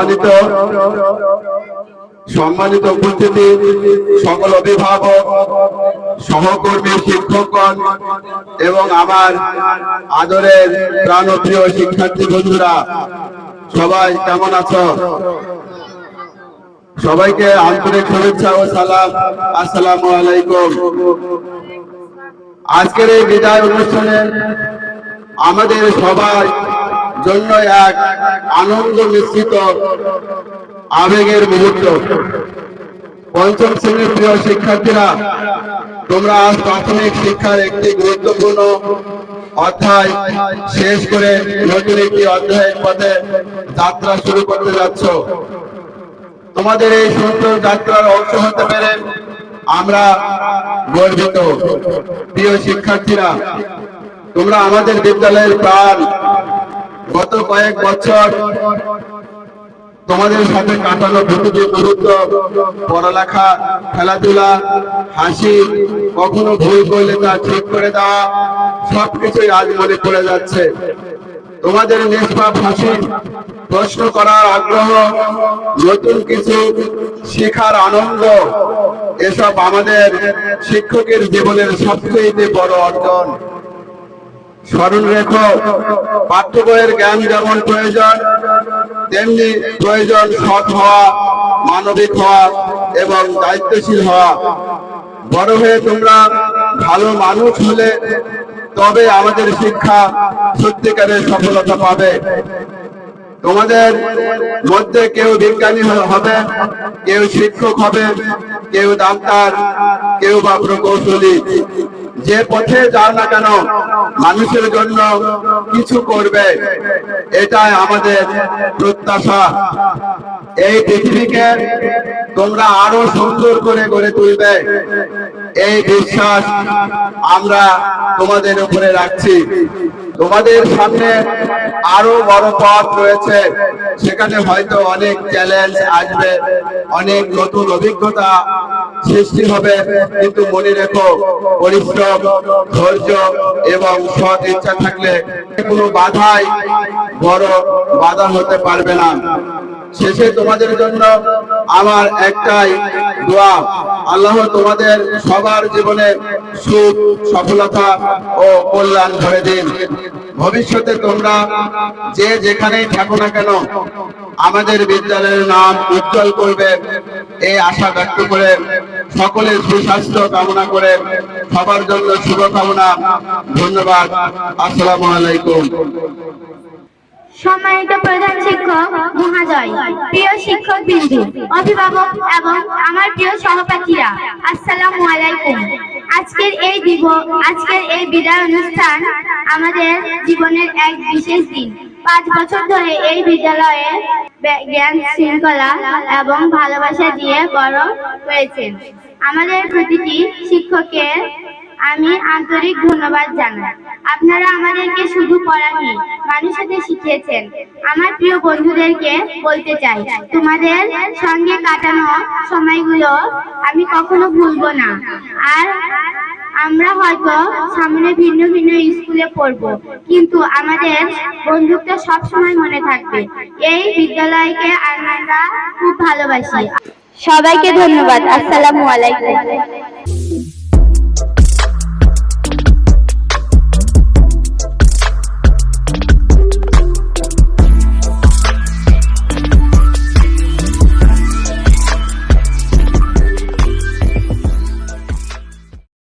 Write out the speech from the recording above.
সম্মানিত সম্মানিত উপস্থিতি, সকল অভিভাবক, সহকর্মী, শিক্ষকগণ এবং আমার আদরের প্রাণপ্রিয় শিক্ষার্থী বন্ধুরা, সবাই কেমন আছো? সবাইকে আন্তরিক শুভেচ্ছা ও সালাম। আসসালামু আলাইকুম। আজকের এই বিদায় অনুষ্ঠানে আমাদের সবার জন্য এক আনন্দ মিশ্রিত আবেগের মুহূর্ত। পঞ্চম শ্রেণির প্রিয় শিক্ষার্থীরা, তোমরা আজ প্রাথমিক শিক্ষার একটি গুরুত্বপূর্ণ অধ্যায় শেষ করে নতুন একটি অধ্যায়ের পথে যাত্রা শুরু করতে যাচ্ছ। তোমাদের এই সুন্দর যাত্রার অংশ হতে পেরে আমরা গর্বিত। প্রিয় শিক্ষার্থীরা, তোমরা আমাদের বিদ্যালয়ের প্রাণ গত কয়েক বছর তোমাদের সাথে কাটানো প্রতিটি মুহূর্ত পড়ালেখা, খেলাধুলা, হাসি, কখনো ভুল করলে তা ঠিক করে দেওয়া, সবকিছুই আজ মনে পড়ে যাচ্ছে। তোমাদের নিষ্পাপ হাসি, প্রশ্ন করার আগ্রহ, নতুন কিছু শেখার আনন্দ, এসব আমাদের শিক্ষকের জীবনের সবচেয়ে বড় অর্জন। স্মরণ রেখো পাঠ্য বইয়ের জ্ঞান যেমন প্রয়োজন, তেমনি প্রয়োজন সৎ হওয়া, মানবিক হওয়া এবং দায়িত্বশীল হওয়া। বড় হয়ে তোমরা ভালো মানুষ হলে তবে আমাদের শিক্ষা সত্যিকারের সফলতা পাবে। তোমাদের মধ্যে কেউ বিজ্ঞানী হবে, কেউ শিক্ষক হবে, কেউ ডাক্তার কেউ বা প্রকৌশলী। যে পথে যাও না কেন, মানুষের জন্য কিছু করবে। এটাই আমাদের প্রত্যাশা। এই পৃথিবীকে তোমরা আরও সুন্দর করে গড়ে তুলবে। এই বিশ্বাস আমরা তোমাদের উপরে রাখছি। তোমাদের সামনে আরও বড় পথ রয়েছে। সেখানে হয়তো অনেক চ্যালেঞ্জ আসবে, অনেক নতুন অভিজ্ঞতা সৃষ্টি হবে। কিন্তু মনে রেখো, পরিশ্রম, ধৈর্য এবং সৎ ইচ্ছা থাকলে কোনো বাধাই বড় বাধা হতে পারবে না। শেষে তোমাদের জন্য আমার একটাই দোয়া। আল্লাহ তোমাদের সবার জীবনে সুখ, সফলতা ও কল্যাণ ধরে দিন। ভবিষ্যতে তোমরা যে যেখানেই থাকো না কেন, আমাদের বিদ্যালয়ের নাম উজ্জ্বল করবে। এই আশা ব্যক্ত করে সকলের সুস্বাস্থ্য কামনা করে সবার জন্য শুভকামনা, ধন্যবাদ, আসসালামু আলাইকুম। সম্মানিত প্রধান শিক্ষক মহাদয় প্রিয় শিক্ষক বিন্দু, অভিভাবক এবং আমার প্রিয় সহপাঠীরা, আসসালামু আলাইকুম। আজকের এই দিব আজকের এই বিদায় অনুষ্ঠান আমাদের জীবনের এক বিশেষ দিন। পাঁচ বছর ধরে এই বিদ্যালয়ে জ্ঞান শৃঙ্খলা এবং ভালোবাসা দিয়ে বড় হয়েছেন। আমাদের প্রতিটি শিক্ষকের আমি আন্তরিক ধন্যবাদ জানাই। আপনারা আমাদেরকে শুধু পড়াননি মানুষ হতে শিখিয়েছেন। আমার প্রিয় বন্ধুদেরকে বলতে চাই, তোমাদের সঙ্গে কাটানো সময়গুলো আমি কখনো ভুলবো না। আর আমরা হয়তো সামনে ভিন্ন ভিন্ন স্কুলে পড়ব, কিন্তু আমাদের বন্ধুত্ব সব সময় মনে থাকবে। এই বিদ্যালয়কে আমরা খুব ভালোবাসি। সবাইকে ধন্যবাদ। আসসালামু আলাইকুম।